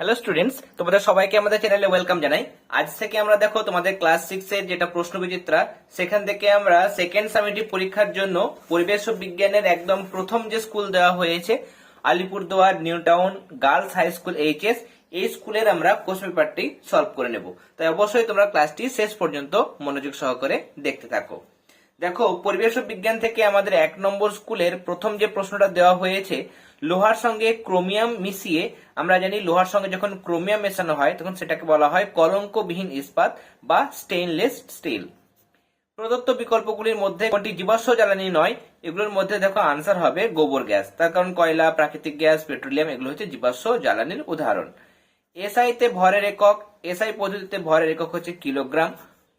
Hello students তোমাদের সবাইকে আমাদের চ্যানেলে ওয়েলকাম জানাই। আজ থেকে আমরা দেখো তোমাদের ক্লাস সিক্স এর যেটা প্রশ্ন বিচিত্রা সেখান থেকে আমরা সেকেন্ড সামিটিভ পরীক্ষার জন্য পরিবেশ ও বিজ্ঞানের একদম প্রথম যে স্কুল দেওয়া হয়েছে, Alipurduar new town girls high school HS এই স্কুলের আমরা কোশ্চেন পেপারটি সলভ করে নেব। তাই অবশ্যই তোমরা ক্লাসটি শেষ পর্যন্ত মনোযোগ সহকারে দেখতে থাকো। দেখো, পরিবেশ বিজ্ঞান থেকে আমাদের এক নম্বর স্কুলের প্রথম যে প্রশ্নটা দেওয়া হয়েছে, লোহার সঙ্গে ক্রোমিয়াম মিশিয়ে, আমরা জানি লোহার সঙ্গে যখন ক্রোমিয়াম মেশানো হয়, তখন সেটাকে বলা হয় কলঙ্কবিহীন ইস্পাত বা স্টেইনলেস স্টিল। প্রদত্ত বিকল্পগুলির মধ্যে কোনটি জীবাশ্ম জ্বালানি নয়, এগুলোর মধ্যে দেখো আনসার হবে গোবর গ্যাস। তার কারণ কয়লা, প্রাকৃতিক গ্যাস, পেট্রোলিয়াম, এগুলো হচ্ছে জীবাশ্ম জ্বালানির উদাহরণ। এসআই তে ভরের একক এসআই পদ্ধতিতে ভরের একক হচ্ছে কিলোগ্রাম।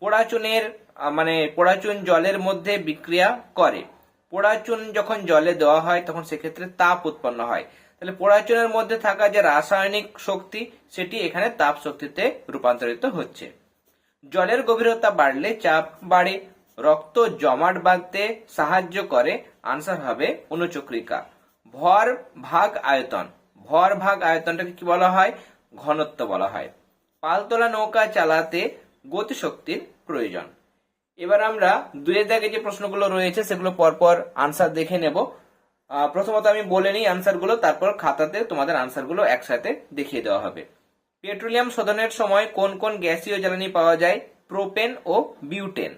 পোড়াচুনের মানে পোড়াচুন জলের মধ্যে বিক্রিয়া করে। পোড়াচুন যখন জলে দেওয়া হয়, তখন সেক্ষেত্রে তাপ উৎপন্ন হয়। তাহলে পোড়াচুনের মধ্যে থাকা যে রাসায়নিক শক্তি, সেটি এখানে তাপ শক্তিতে রূপান্তরিত হচ্ছে। জলের গভীরতা বাড়লে চাপ বাড়ে, রক্ত জমাট বাঁধতে সাহায্য করে, আনসার হবে অনুচক্রিকা। ভর ভাগ আয়তন। ভর ভাগ আয়তনটাকে কি বলা হয়? ঘনত্ব বলা হয়। পালতোলা নৌকা চালাতে গতিশক্তির প্রয়োজন। এবার আমরা দুয়ের দাগে যে প্রশ্নগুলো রয়েছে, সেগুলো পরপর আনসার দেখে নেব। প্রথমত আমি বলে নিই আনসারগুলো তারপর খাতাতে তোমাদের আনসারগুলো একসাথে দেখিয়ে দেওয়া হবে। পেট্রোলিয়াম শোধনের সময় কোন কোন গ্যাসীয় জ্বালানি পাওয়া যায়? প্রোপেন ও বিউটেন।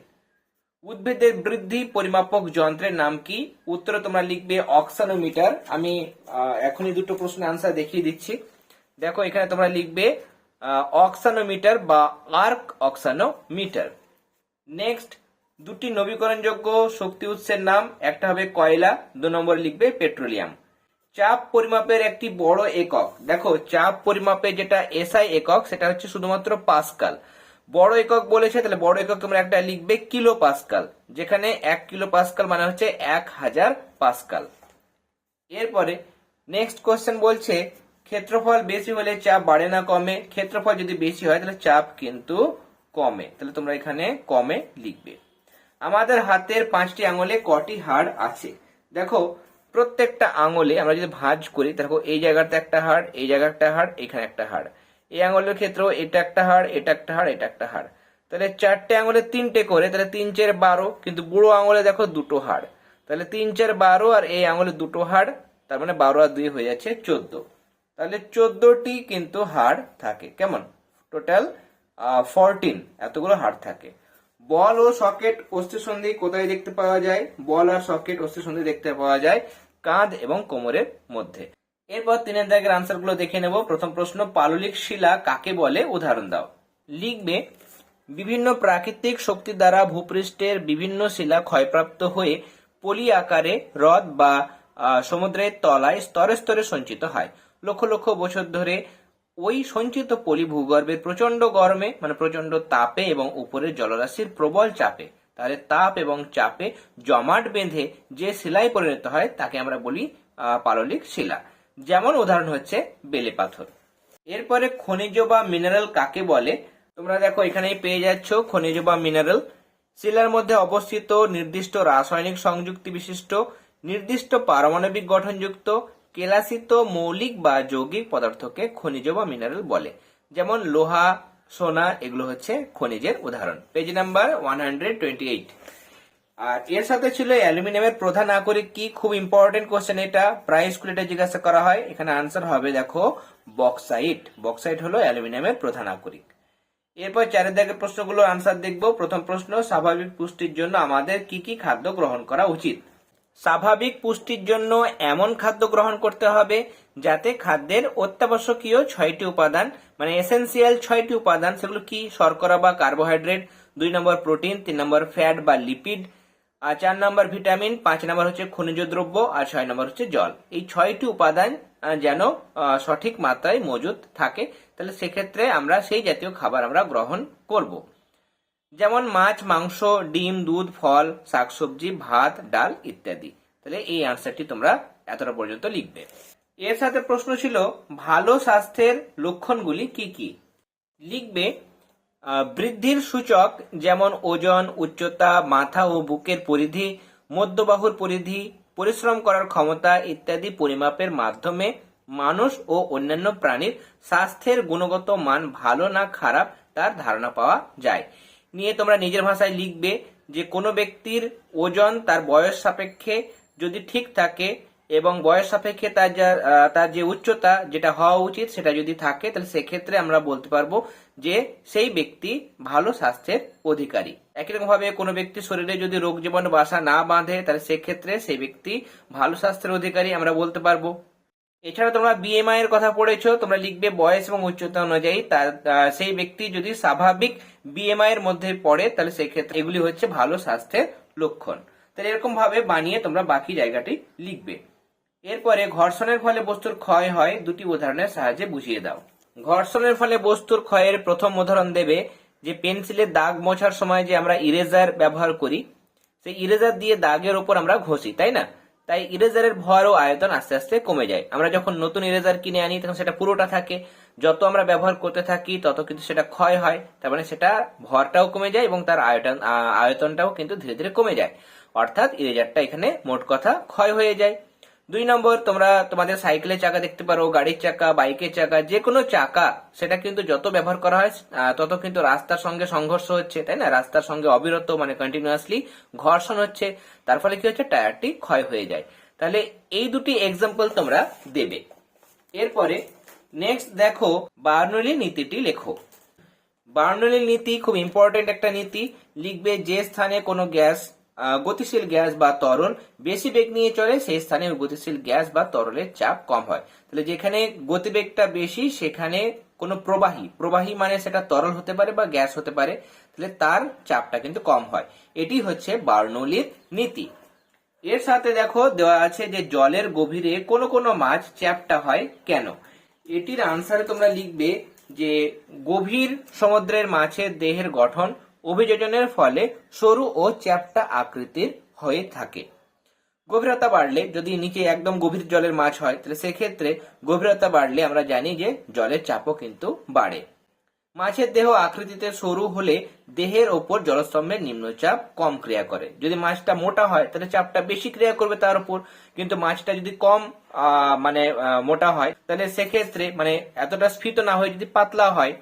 উদ্ভিদের বৃদ্ধি পরিমাপক যন্ত্রের নাম কি? উত্তরে তোমরা লিখবে অক্সানোমিটার। আমি এখনই দুটো প্রশ্নের আনসার দেখিয়ে দিচ্ছি। দেখো, এখানে তোমরা লিখবে অক্সানোমিটার বা আর্ক অক্সানোমিটার। নেক্সট দুটি নবীকরণযোগ্য শক্তি উৎসের নাম, একটা হবে কয়লা, দু নম্বর লিখবে পেট্রোলিয়াম। চাপ পরিমাপের একটি বড় একক। দেখো, চাপ পরিমাপের যেটা এসআই একক, সেটা হচ্ছে শুধুমাত্র পাস্কাল। বড় একক বলেছে, তাহলে বড় একক তোমরা একটা লিখবে কিলো পাস্কাল যেখানে এক কিলো পাস্কাল মানে হচ্ছে এক হাজার পাস্কাল। এরপরে নেক্সট কোয়েশ্চেন বলছে, ক্ষেত্রফল বেশি হলে চাপ বাড়ে না কমে? ক্ষেত্রফল যদি বেশি হয়, তাহলে চাপ কিন্তু কমে। তাহলে তোমরা এখানে কমে লিখবে। আমাদের হাতের পাঁচটি আঙুলে কটি হাড় আছে? দেখো, প্রত্যেকটা আঙুলে আমরা যদি ভাঁজ করি, দেখো, এই জায়গাতে একটা হাড়, এই জায়গায় একটা হাড়, এখানে একটা হাড়। এই আঙুলের ক্ষেত্রেও এটা একটা হাড়, এটা একটা হাড়, এটা একটা হাড়। তাহলে চারটে আঙুলে তিনটে করে, তাহলে তিন চার বারো, কিন্তু বুড়ো আঙুলে দেখো দুটো হাড়। তাহলে তিন চার বারো আর এই আঙুলে দুটো হাড়, তার মানে বারো আর দুই হয়ে যাচ্ছে চোদ্দ। তাহলে চোদ্দটি কিন্তু হাড় থাকে। কেমন? টোটাল ফরটিন এতগুলো হাড় থাকে। বল ও সকেট অস্থিসন্ধি কোথায় দেখতে পাওয়া যায়? বল আর সকেট অস্থিসন্ধি দেখতে পাওয়া যায় কাঁধ এবং কোমরের মধ্যে। এরপর তিনের দাগের আনসারগুলো দেখে নেব। প্রথম প্রশ্ন, পাললিক শিলা কাকে বলে? উদাহরণ দাও। লিখবে, বিভিন্ন প্রাকৃতিক শক্তি দ্বারা ভূপৃষ্ঠের বিভিন্ন শিলা ক্ষয়প্রাপ্ত হয়ে পলি আকারে হ্রদ বা সমুদ্রের তলায় স্তরে স্তরে সঞ্চিত হয়। লক্ষ লক্ষ বছর ধরে ওই সঞ্চিত পলি ভূগর্ভের প্রচণ্ড গরমে মানে প্রচণ্ড তাপে এবং উপরের জলরাশির প্রবল চাপে, তাহলে তাপ এবং চাপে জমাট বেঁধে যে শিলায় পরিণত হয়, তাকে আমরা বলি পাললিক শিলা। যেমন উদাহরণ হচ্ছে বেলে পাথর। এরপরে খনিজ বা মিনারেল কাকে বলে? তোমরা দেখো, এখানেই পেয়ে যাচ্ছ খনিজ বা মিনারেল শিলার মধ্যে অবস্থিত নির্দিষ্ট রাসায়নিক সংযুক্তি বিশিষ্ট, নির্দিষ্ট পারমাণবিক গঠনযুক্ত কেলাসিত মৌলিক বা যৌগিক পদার্থকে খনিজ বা মিনারেল বলে। যেমন লোহা, সোনা, এগুলো হচ্ছে খনিজের উদাহরণ। Page number one hundred twenty eight আর এর সাথে ছিল অ্যালুমিনিয়ামের প্রধান আকরিক কি? খুব ইম্পর্টেন্ট কোশ্চেন এটা। প্রায় স্কুলে এটা জিজ্ঞাসা করা হয়। এখানে আনসার হবে, দেখো বক্সাইট বক্সাইট হলো অ্যালুমিনিয়ামের প্রধান আকরিক। এরপর চারের দাগের প্রশ্নগুলো আনসার দেখব। প্রথম প্রশ্ন, স্বাভাবিক পুষ্টির জন্য আমাদের কি কি খাদ্য গ্রহণ করা উচিত? স্বাভাবিক পুষ্টির জন্য এমন খাদ্য গ্রহণ করতে হবে যাতে খাদ্যের অত্যাবশ্যকীয় ছয়টি উপাদান মানে এসেনশিয়াল ছয়টি উপাদান, সেগুলো কি? শর্করা বা কার্বোহাইড্রেট দুই নম্বর প্রোটিন তিন নম্বর ফ্যাট বা লিপিড আর চার নম্বর ভিটামিন পাঁচ নম্বর হচ্ছে খনিজ দ্রব্য, আর ছয় নম্বর হচ্ছে জল। এই ছয়টি উপাদান যেন সঠিক মাত্রায় মজুদ থাকে, তাহলে সেক্ষেত্রে আমরা সেই জাতীয় খাবার আমরা গ্রহণ করব। যেমন মাছ, মাংস, ডিম, দুধ, ফল, শাকসবজি, ভাত, ডাল ইত্যাদি। তাহলে এই আনসারটি তোমরা এতটা পর্যন্ত লিখবে। এর সাথে প্রশ্ন ছিল, ভালো স্বাস্থ্যের লক্ষণগুলি কি কি? লিখবে বৃদ্ধির সূচক যেমন ওজন, উচ্চতা, মাথা ও বুকের পরিধি, মধ্যবাহুর পরিধি, পরিশ্রম করার ক্ষমতা ইত্যাদি পরিমাপের মাধ্যমে মানুষ ও অন্যান্য প্রাণীর স্বাস্থ্যের গুণগত মান ভালো না খারাপ তার ধারণা পাওয়া যায়। নিয়ে তোমরা নিজের ভাষায় লিখবে যে কোনো ব্যক্তির ওজন তার বয়স সাপেক্ষে যদি ঠিক থাকে এবং বয়স সাপেক্ষে তার যা তার যে উচ্চতা যেটা হওয়া উচিত সেটা যদি থাকে, তাহলে সেক্ষেত্রে আমরা বলতে পারব যে সেই ব্যক্তি ভালো স্বাস্থ্যের অধিকারী। একই রকম ভাবে কোনো ব্যক্তির শরীরে যদি রোগ জীবাণু বাসা না বাঁধে, তাহলে সেক্ষেত্রে সেই ব্যক্তি ভালো স্বাস্থ্যের অধিকারী আমরা বলতে পারব। এছাড়া তোমরা বিএমআই এর কথা পড়েছো, তোমরা লিখবে বয়স এবং উচ্চতা অনুযায়ী। তার সেই ব্যক্তি যদি স্বাভাবিক বিএমআই এর মধ্যে পড়ে, তাহলে সেই ক্ষেত্রে এগুলি হচ্ছে ভালো স্বাস্থ্যের লক্ষণ। তাহলে এরকম ভাবে বানিয়ে তোমরা বাকি জায়গাটি লিখবে। এরপরে ঘর্ষণের ফলে বস্তুর ক্ষয় হয়, দুটি উদাহরণের সাহায্যে বুঝিয়ে দাও। ঘর্ষণের ফলে বস্তুর ক্ষয়ের প্রথম উদাহরণ দেবে যে পেন্সিলের দাগ মোছার সময় যে আমরা ইরেজার ব্যবহার করি, সেই ইরেজার দিয়ে দাগের উপর আমরা ঘষি, তাই না? তাই ইরেজারের ভর ও আয়তন আস্তে আস্তে কমে যায়। আমরা যখন নতুন ইরেজার কিনে আনি, তখন সেটা পুরোটা থাকে। যত আমরা ব্যবহার করতে থাকি, তত কিন্তু সেটা ক্ষয় হয়। তার মানে সেটা ভরটাও কমে যায় এবং তার আয়তন আয়তনটাও কিন্তু ধীরে ধীরে কমে যায়। অর্থাৎ ইরেজারটা এখানে মোট কথা ক্ষয় হয়ে যায়। দুই নম্বর, তোমরা তোমাদের সাইকেলের চাকা দেখতে পারো, গাড়ির চাকা বাইকের চাকা যে কোনো চাকা, সেটা কিন্তু যত ব্যবহার করা হয় তত কিন্তু রাস্তার সঙ্গে সংঘর্ষ হচ্ছে, তাই না? রাস্তার সঙ্গে অবিরত মানে কন্টিনিউয়াসলি ঘর্ষণ হচ্ছে, তার ফলে কি হচ্ছে? টায়ারটি ক্ষয় হয়ে যায়। তাহলে এই দুটি এক্সাম্পল তোমরা দেবে। এরপরে নেক্সট দেখো বার্নলি নীতিটি লেখো। বার্নলি নীতি খুব ইম্পর্টেন্ট একটা নীতি। লিখবে যে স্থানে কোনো গ্যাস গতিশীল গ্যাস বা তরল বেশি বেগ নিয়ে চলে, সেই স্থানে গতিশীল গ্যাস বা তরলের চাপ কম হয়। তাহলে যেখানে গতিবেগটা বেশি, সেখানে কোনো প্রবাহী প্রবাহী মানে সেটা তরল হতে পারে বা গ্যাস হতে পারে, তাহলে তার চাপটা কিন্তু কম হয়। এটি হচ্ছে বার্নলির নীতি। এর সাথে দেখো, দেওয়া আছে যে জলের গভীরে কোনো কোনো মাছ চ্যাপটা হয় কেন? এটির আনসারে তোমরা লিখবে যে গভীর সমুদ্রের মাছের দেহের গঠন অভিযোজনের ফলে সরু ও চ্যাপ্টা আকৃতির হয়ে থাকে। গভীরতা বাড়লে যদি নিচে একদম গভীর জলের মাছ হয়, তাহলে সেক্ষেত্রে গভীরতা বাড়লে আমরা জানি যে জলের চাপও কিন্তু বাড়ে। মাছের দেহ আকৃতিতে সরু হলে দেহের ওপর জলস্তম্ভের নিম্নচাপ কম ক্রিয়া করে। যদি মাছটা মোটা হয়, তাহলে চাপটা বেশি ক্রিয়া করবে তার উপর। কিন্তু মাছটা যদি কম মানে মোটা হয়, তাহলে সেক্ষেত্রে মানে এতটা স্ফীত না হয়ে যদি পাতলা হয়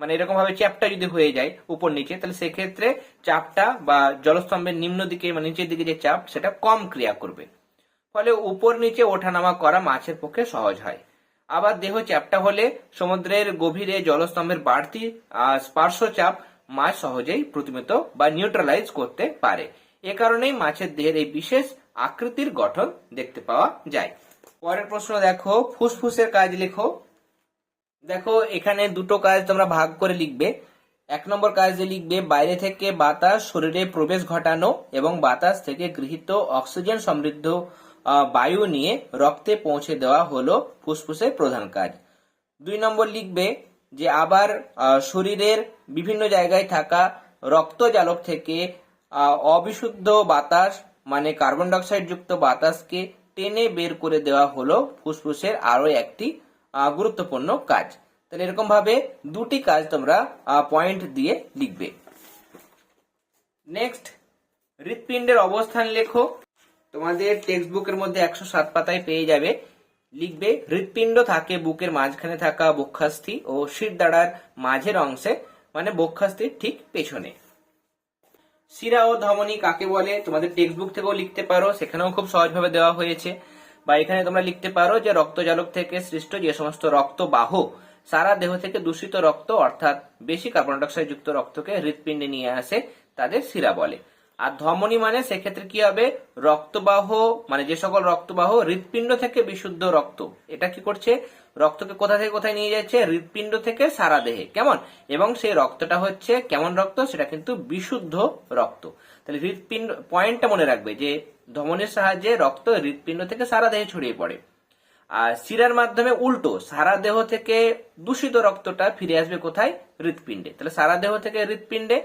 মানে এরকম ভাবে চাপটা যদি হয়ে যায় উপর নিচে, তাহলে সেক্ষেত্রে চাপটা বা জলস্তম্ভের নিম্ন দিকে মানে নিচের দিকে যে চাপ, সেটা কম ক্রিয়া করবে। ফলে উপর নিচে ওঠানামা করা মাছের পক্ষে সহজ হয়। আবার দেহ চ্যাপ্টা হলে সমুদ্রের গভীরে জলস্তম্ভের বাড়তি স্পার্শ চাপ মাছ সহজেই প্রতিমিত বা নিউট্রালাইজ করতে পারে। এ কারণেই মাছের দেহের এই বিশেষ আকৃতির গঠন দেখতে পাওয়া যায়। পরের প্রশ্ন দেখো, ফুসফুসের কাজ লেখো। দেখো, এখানে দুটো কাজ তোমরা ভাগ করে লিখবে। এক নম্বর কাজ যে লিখবে, বাইরে থেকে বাতাস শরীরে প্রবেশ ঘটানো এবং বাতাস থেকে গৃহীত অক্সিজেন সমৃদ্ধ বায়ু নিয়ে রক্তে পৌঁছে দেওয়া হলো ফুসফুসের প্রধান কাজ। দুই নম্বর লিখবে যে আবার শরীরের বিভিন্ন জায়গায় থাকা রক্ত রক্তজালক থেকে অবিশুদ্ধ বাতাস মানে কার্বন ডাইঅক্সাইড যুক্ত বাতাসকে টেনে বের করে দেওয়া হলো ফুসফুসের আরও একটি গুরুত্বপূর্ণ কাজ। তাহলে এরকম ভাবে দুটি কাজ তোমরা পয়েন্ট দিয়ে লিখবে। নেক্সট হৃৎপিণ্ডের অবস্থান লেখো। তোমাদের টেক্সট বুকের মধ্যে একশো সাত পাতায় পেয়ে যাবে। লিখবে, হৃৎপিণ্ড থাকে বুকের মাঝখানে থাকা বক্ষাস্থি ও শিরদাঁড়ার মাঝের অংশে মানে বক্ষাস্থির ঠিক পেছনে। শিরা ও ধমনী কাকে বলে? তোমাদের টেক্সট বুক থেকেও লিখতে পারো, সেখানেও খুব সহজভাবে দেওয়া হয়েছে। বা এখানে তোমরা লিখতে পারো যে রক্তজালক থেকে সৃষ্ট যে সমস্ত রক্তবাহ, সারা দেহ থেকে দূষিত রক্ত, অর্থাৎ বেশি কার্বন ডাইঅক্সাইড যুক্ত রক্তকে হৃৎপিণ্ডে নিয়ে আসে তাদের শিরা বলে। আর ধমনী মানে সেক্ষেত্রে কি হবে? রক্তবাহ মানে যে সকল রক্তবাহ হৃৎপিণ্ড থেকে বিশুদ্ধ রক্ত। এটা কি করছে? রক্তকে কোথা থেকে কোথায় নিয়ে যাচ্ছে? হৃৎপিণ্ড থেকে সারা দেহে। কেমন? এবং সেই রক্তটা হচ্ছে কেমন রক্ত? সেটা কিন্তু বিশুদ্ধ রক্ত। তাহলে হৃৎপিণ্ড পয়েন্টটা মনে রাখবে যে ধমনীর সাহায্যে রক্ত হৃৎপিণ্ড থেকে সারা দেহে ছড়িয়ে পড়ে। আর শিরার মাধ্যমে উল্টো, সারা দেহ থেকে দূষিত রক্তটা ফিরে আসবে কোথায়? হৃৎপিণ্ডে। তাহলে সারা দেহ থেকে হৃৎপিণ্ডে,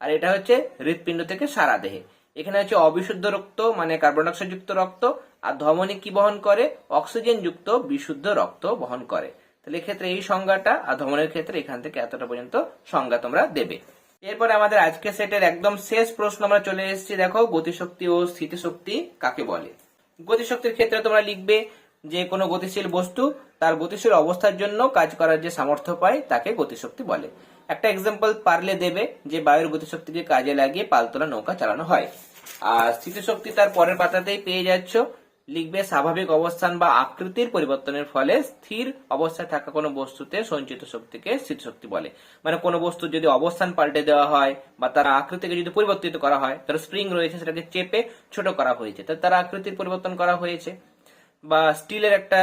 আর এটা হচ্ছে হৃৎপিণ্ড থেকে সারা দেহে। এখানে হচ্ছে অবিশুদ্ধ রক্ত মানে কার্বন ডাইঅক্সাইড যুক্ত রক্ত, আর ধমনী কি বহন করে? অক্সিজেন যুক্ত বিশুদ্ধ রক্ত বহন করে। তাহলে এক্ষেত্রে এই সংজ্ঞাটা, আর ধমনের ক্ষেত্রে এখান থেকে এতটা পর্যন্ত সংজ্ঞা তোমরা দেবে। এরপরে আমাদের আজকে সেটের একদম শেষ প্রশ্ন আমরা চলে এসেছি, দেখো, গতিশক্তি ও স্থিতিশক্তি কাকে বলে? গতিশক্তির ক্ষেত্রে তোমরা লিখবে যে কোনো গতিশীল বস্তু তার গতিশীল অবস্থার জন্য কাজ করার যে সামর্থ্য পায় তাকে গতিশক্তি বলে। একটা এক্সাম্পল পারলে দেবে যে বায়ুর গতিশক্তিকে কাজে লাগিয়ে পালতোলা নৌকা চালানো হয়। আর স্থিতিশক্তি তার পরের পাতাতেই পেয়ে যাচ্ছ। লিখবে স্বাভাবিক অবস্থান বা আকৃতির পরিবর্তনের ফলে স্থির অবস্থায় থাকা কোনো বস্তুতে সঞ্চিত শক্তিকে স্থিতিশক্তি বলে। মানে কোনো বস্তুর যদি অবস্থান পাল্টে দেওয়া হয় বা তার আকৃতিকে যদি পরিবর্তিত করা হয়, তার স্প্রিং রয়েছে, সেটাকে চেপে ছোট করা হয়েছে তার আকৃতির পরিবর্তন করা হয়েছে। বা স্টিলের একটা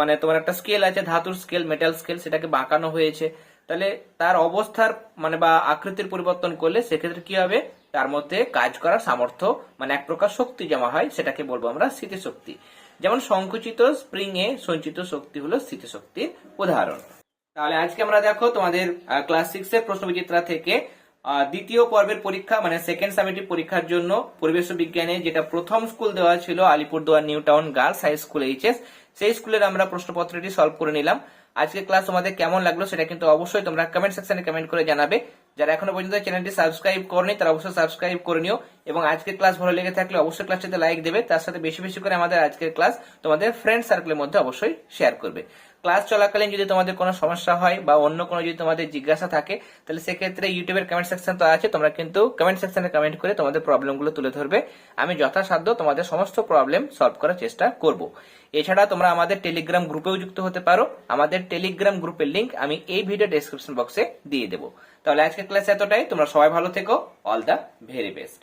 মানে তোমার একটা স্কেল আছে, ধাতুর স্কেল মেটাল স্কেল সেটাকে বাঁকানো হয়েছে। তাহলে তার অবস্থার মানে বা আকৃতির পরিবর্তন করলে সেক্ষেত্রে কি হবে? তার মধ্যে কাজ করার সামর্থ্য মানে এক প্রকার শক্তি জমা হয়, সেটাকে বলব আমরা স্থিতিশক্তি। যেমন সংকুচিত স্প্রিং এ সঞ্চিত শক্তি হলো স্থিতিশক্তির উদাহরণ। তাহলে আজকে আমরা দেখো তোমাদের ক্লাস সিক্স এর প্রশ্নবিচিত্রা থেকে দ্বিতীয় পর্বের পরীক্ষা মানে সেকেন্ড সামিটিভ পরীক্ষার জন্য পরিবেশ বিজ্ঞানে যেটা প্রথম স্কুল দেওয়া ছিল, Alipurduar new town girls high school, HS, সেই স্কুলের আমরা প্রশ্নপত্রটি সলভ করে নিলাম। আজকে ক্লাস তোমাদের কেমন লাগল সেটা কিন্তু অবশ্যই তোমরা কমেন্ট সেকশনে কমেন্ট করে জানাবে। যারা এখনও পর্যন্ত চ্যানেলটি সাবস্ক্রাইব করনি, তারা অবশ্যই সাবস্ক্রাইব করে নিও এবং আজকের ক্লাস ভালো লেগে থাকলে অবশ্যই ক্লাসটিতে লাইক দেবে। তার সাথে বেশি বেশি করে আমাদের আজকের ক্লাস তোমাদের ফ্রেন্ড সার্কেলের মধ্যে অবশ্যই শেয়ার করবে। ক্লাস চলাকালীন যদি তোমাদের কোনো সমস্যা হয় বা অন্য কোনো যদি তোমাদের জিজ্ঞাসা থাকে, তাহলে সেক্ষেত্রে ইউটিউবের কমেন্ট সেকশন তো আছে, তোমরা কিন্তু কমেন্ট সেকশনে কমেন্ট করে তোমাদের প্রবলেমগুলো তুলে ধরবে। আমি যথাসাধ্য তোমাদের সমস্ত প্রবলেম সলভ করার চেষ্টা করব। এছাড়া তোমরা আমাদের টেলিগ্রাম গ্রুপেও যুক্ত হতে পারো। আমাদের টেলিগ্রাম গ্রুপের লিঙ্ক আমি এই ভিডিও ডেসক্রিপশন বক্সে দিয়ে দেবো। তাহলে আজকের ক্লাস এতটাই। তোমরা সবাই ভালো থেকো। All the very best